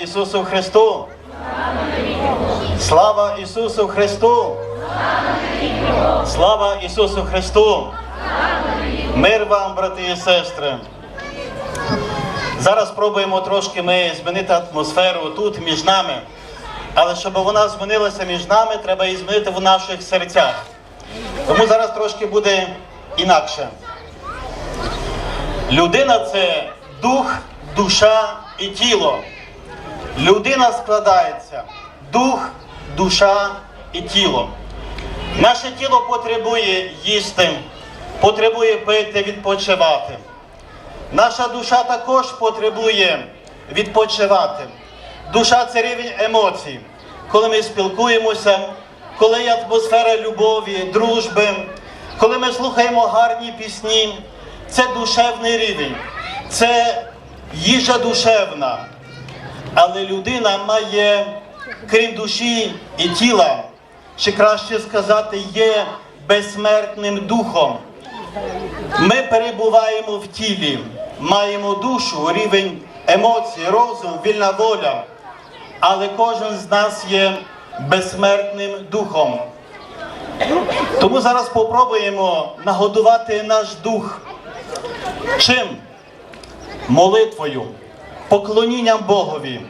Ісусу Христу! Слава Ісусу Христу! Слава Ісусу Христу! Мир вам, брати і сестри! Зараз спробуємо трошки ми змінити атмосферу тут між нами. Але щоб вона змінилася між нами, треба її змінити в наших серцях. Тому зараз трошки буде інакше. Людина це дух, душа і тіло. Людина складається дух, душа і тіло. Наше тіло потребує їсти, потребує пити, відпочивати. Наша душа також потребує відпочивати. Душа це рівень емоцій, коли ми спілкуємося, коли є атмосфера любові, дружби, коли ми слухаємо гарні пісні. Це душевний рівень, це їжа душевна. Але людина має, крім душі і тіла, чи краще сказати, є безсмертним духом. Ми перебуваємо в тілі, маємо душу, рівень емоцій, розум, вільна воля. Але кожен з нас є безсмертним духом. Тому зараз попробуємо нагодувати наш дух. Чим? Молитвою, поклонінням Богові.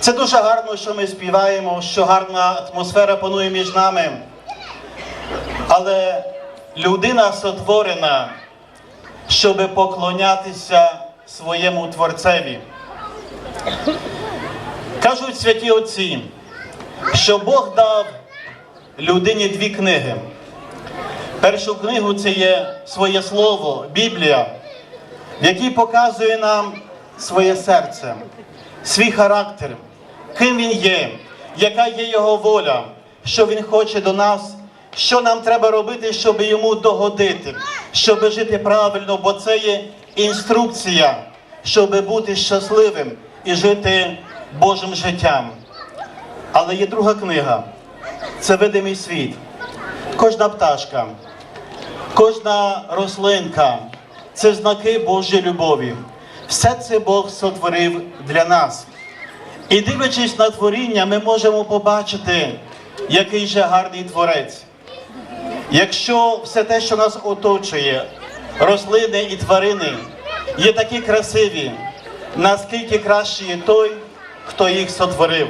Це дуже гарно, що ми співаємо, що гарна атмосфера панує між нами. Але людина сотворена, щоб поклонятися своєму Творцеві. Кажуть святі отці, що Бог дав людині дві книги. Першу книгу це є своє слово, Біблія, в показує нам своє серце, свій характер, ким він є, яка є його воля, що він хоче до нас, що нам треба робити, щоб йому догодити, щоб жити правильно, бо це є інструкція, щоб бути щасливим і жити Божим життям. Але є друга книга це видимий світ. Кожна пташка, кожна рослинка це знаки Божої любові. Все це Бог сотворив для нас. І дивлячись на творіння, ми можемо побачити, який же гарний творець. Якщо все те, що нас оточує, рослини і тварини, є такі красиві, наскільки краще є той, хто їх сотворив.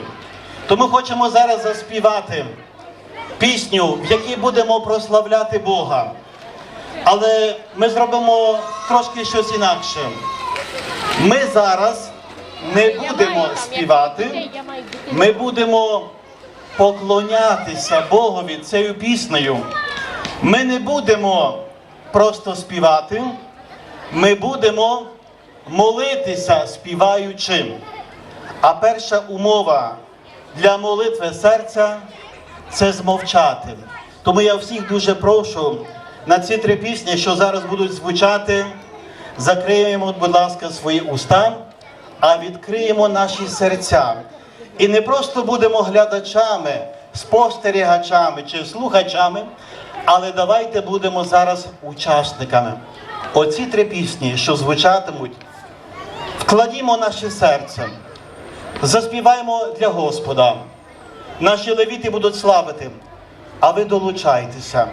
Тому хочемо зараз заспівати пісню, в якій будемо прославляти Бога. Але ми зробимо трошки щось інакше. Ми зараз не будемо співати, ми будемо поклонятися Богові цією піснею. Ми не будемо просто співати, ми будемо молитися співаючи. А перша умова для молитви серця це змовчати. Тому я всіх дуже прошу на ці три пісні, що зараз будуть звучати, закриємо, будь ласка, свої уста, а відкриємо наші серця. І не просто будемо глядачами, спостерігачами чи слухачами, але давайте будемо зараз учасниками. Оці три пісні, що звучатимуть, вкладімо наше серце, заспіваємо для Господа. Наші левіти будуть славити, а ви долучайтеся.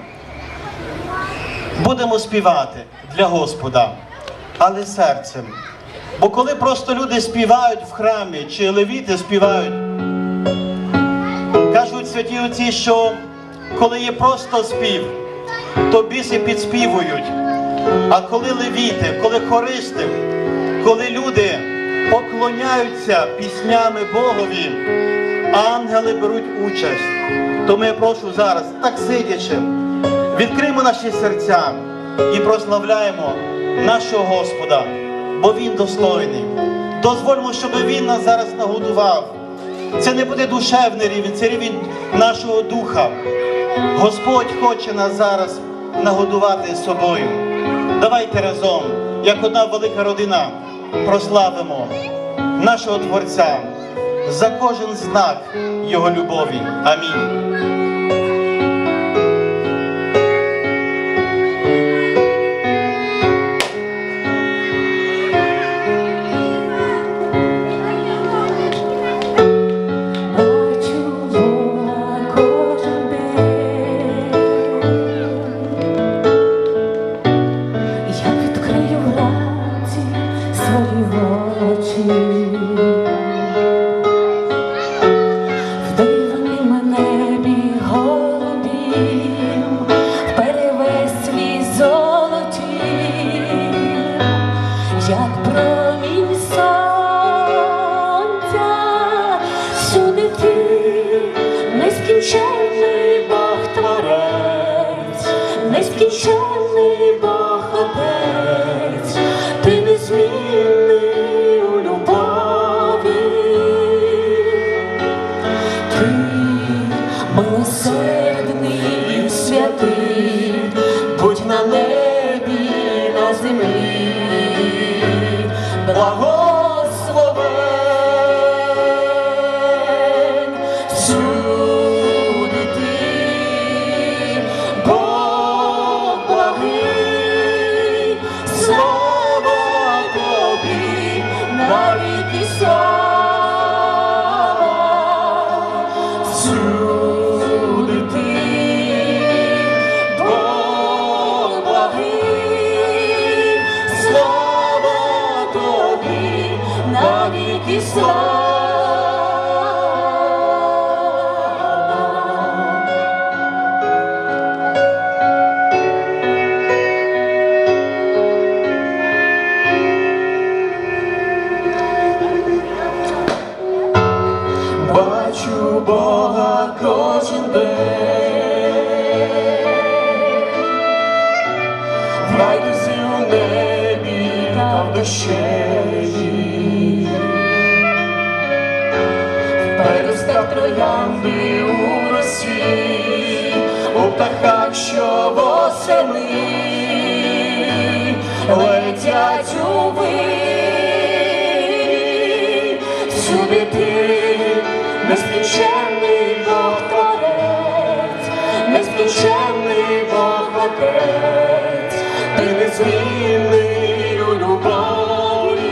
Будемо співати для Господа, але серцем. Бо коли просто люди співають в храмі, чи левіти співають, кажуть святі отці, що коли є просто спів, то біси підспівують. А коли левіти, коли хористи, коли люди поклоняються піснями Богові, ангели беруть участь. Тому я прошу зараз, так сидячи, відкриємо наші серця і прославляємо нашого Господа, бо Він достойний. Дозвольмо, щоб Він нас зараз нагодував. Це не буде душевний рівень, це рівень нашого духа. Господь хоче нас зараз нагодувати собою. Давайте разом, як одна велика родина, прославимо нашого Творця за кожен знак Його любові. Амінь. Нескінченний Бог у птахах, що восени летять у вирі, всюди ти нескінченний Бог Творець, нескінченний Бог Отець, ти незмінний у любові,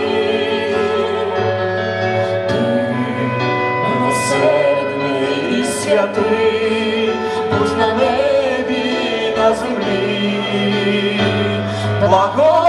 ти милосердний і святий, на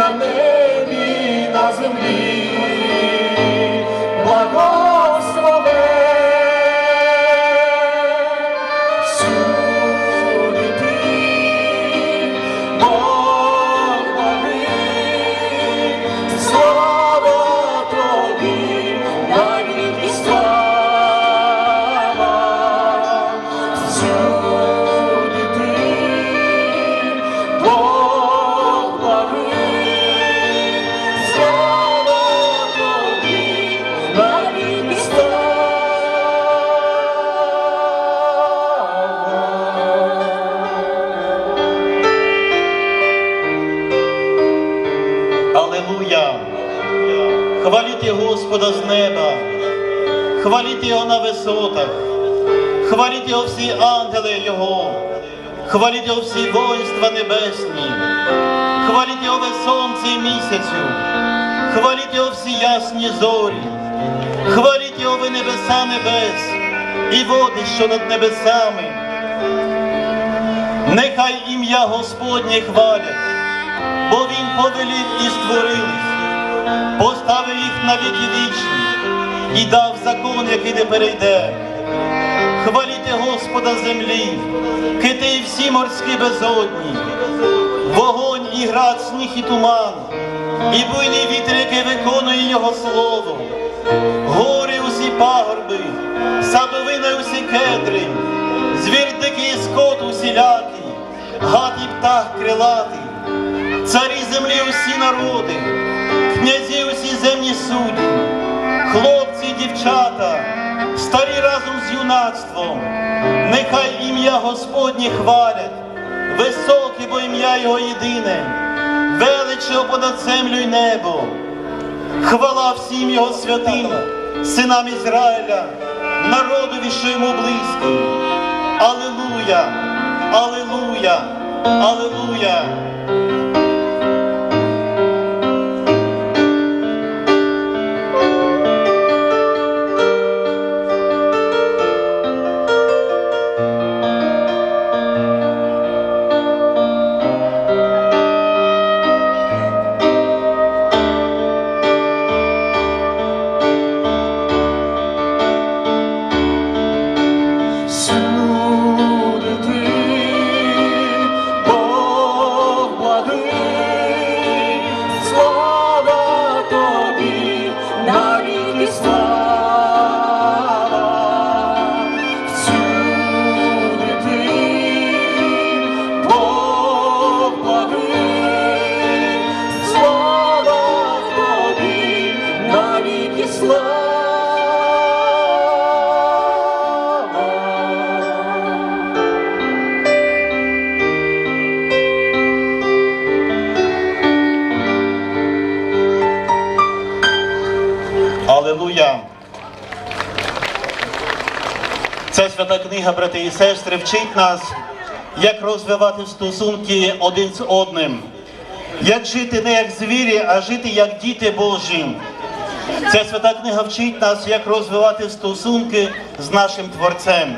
будь на Господа з неба, хваліть Його на висотах, хваліть Його всі ангели Його, хваліть Його всі воїнства небесні, хваліть Його ви сонце і місяцю, хваліть Його всі ясні зорі, хваліть Його ви небеса небес і води, що над небесами. Нехай ім'я Господнє хвалять, бо Він повелів і створились, поставив на віки вічні і дав закон, який не перейде. Хваліте Господа землі, кити і всі морські безодні, вогонь і град, сніг і туман, і буйний вітер, який виконує Його слово, гори усі пагорби, садовина усі кедри, звір дикий і скот усілякий, гад і птах крилатий, царі землі усі народи, князі усі земні судді, хлопці і дівчата, старі разом з юнацтвом, нехай ім'я Господнє хвалять, високе, бо ім'я Його єдине, велич Його понад землю й небо. Хвала всім його святим, синам Ізраїля, народові, що йому близький. Алилуя, Алилуя, Алилуя. Сестри, вчить нас, як розвивати стосунки один з одним, як жити не як звірі, а жити як діти Божі. Ця свята книга вчить нас, як розвивати стосунки з нашим Творцем,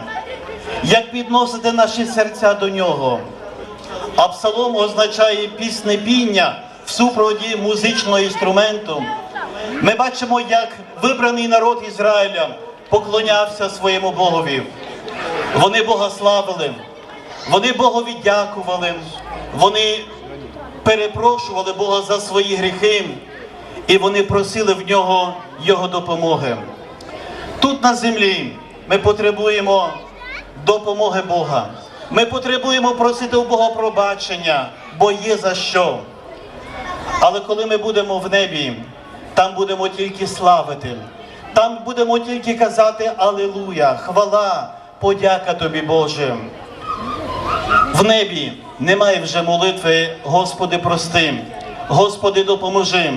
як підносити наші серця до нього. А псалом означає піснепіння в супроводі музичного інструменту. Ми бачимо, як вибраний народ Ізраїля поклонявся своєму Богові. Вони Бога славили, вони Богові дякували, вони перепрошували Бога за свої гріхи, і вони просили в нього Його допомоги. Тут на землі ми потребуємо допомоги Бога. Ми потребуємо просити у Бога пробачення, бо є за що. Але коли ми будемо в небі, там будемо тільки славити, там будемо тільки казати Алілуя, хвала, подяка тобі, Боже. В небі немає вже молитви, Господи, прости, Господи, допоможи.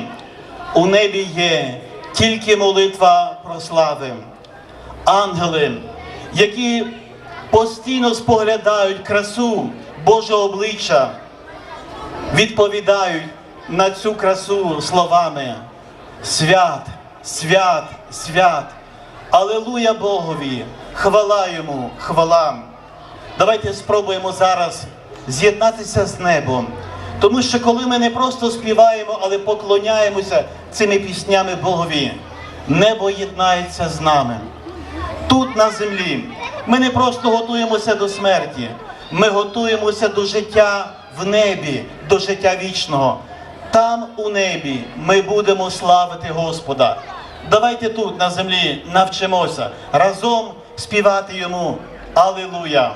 У небі є тільки молитва про слави. Ангели, які постійно споглядають красу Божого обличчя, відповідають на цю красу словами свят, свят, свят. Алелуя Богові, хвала йому, хвала. Давайте спробуємо зараз з'єднатися з небом. Тому що коли ми не просто співаємо, але поклоняємося цими піснями Богові, небо єднається з нами. Тут на землі ми не просто готуємося до смерті, ми готуємося до життя в небі, до життя вічного. Там у небі ми будемо славити Господа. Давайте тут на землі навчимося разом співати йому Алілуя!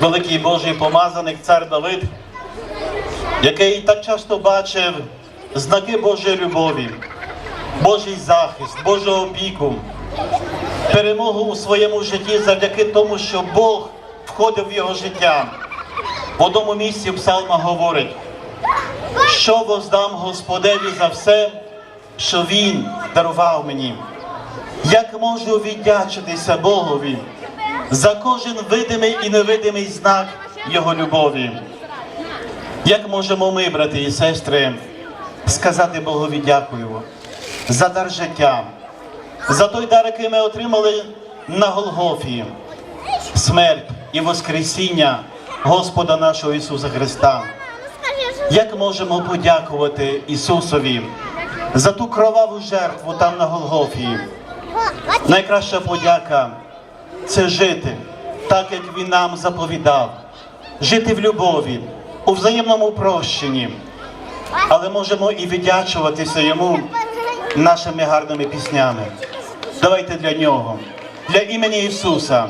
Великий Божий помазаник цар Давид, який так часто бачив знаки Божої любові, Божий захист, Божу опіку, перемогу у своєму житті завдяки тому, що Бог входив в його життя. В одному місці псалма говорить, що воздам Господеві за все, що Він дарував мені. Як можу віддячитися Богові за кожен видимий і невидимий знак Його любові? Як можемо ми, брати і сестри, сказати Богові дякую за дар життя, за той дар, який ми отримали на Голгофі, смерть і Воскресіння Господа нашого Ісуса Христа? Як можемо подякувати Ісусові за ту кроваву жертву там на Голгофі? Найкраща подяка це жити так, як Він нам заповідав, жити в любові, у взаємному прощенні. Але можемо і віддячуватися йому нашими гарними піснями. Давайте для нього, для імені Ісуса,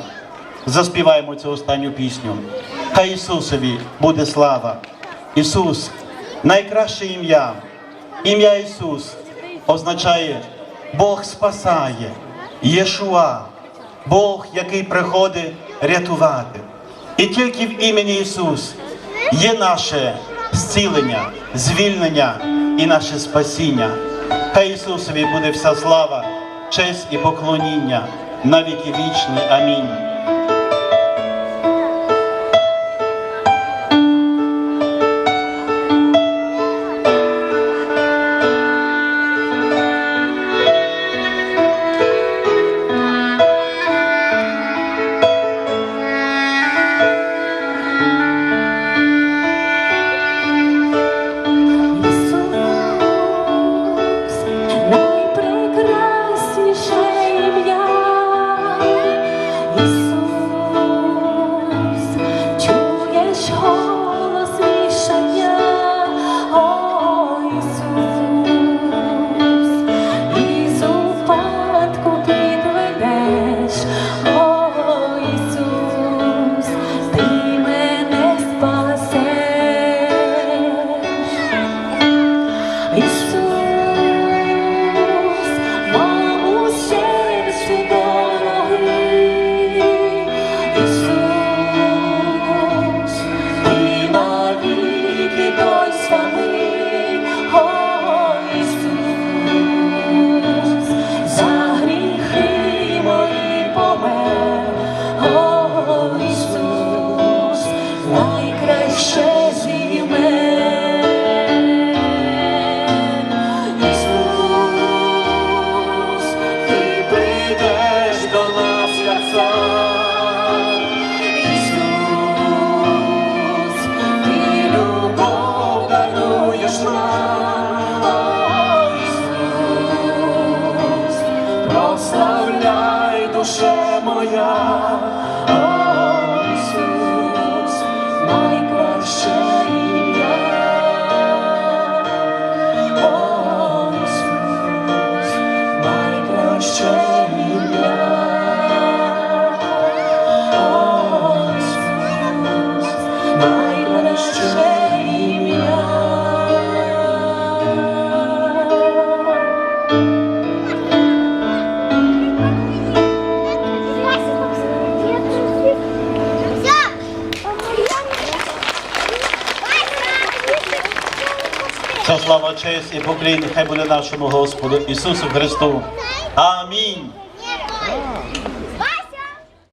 заспіваємо цю останню пісню. Хай Ісусові буде слава. Ісус найкраще ім'я. Ім'я Ісус означає Бог спасає, Єшуа, Бог, який приходить рятувати. І тільки в імені Ісус є наше зцілення, звільнення і наше спасіння. Хай Ісусові буде вся слава, честь і поклоніння навіки вічні. Амінь. Поклін, хай буде нашому Господу Ісусу Христу. Амінь.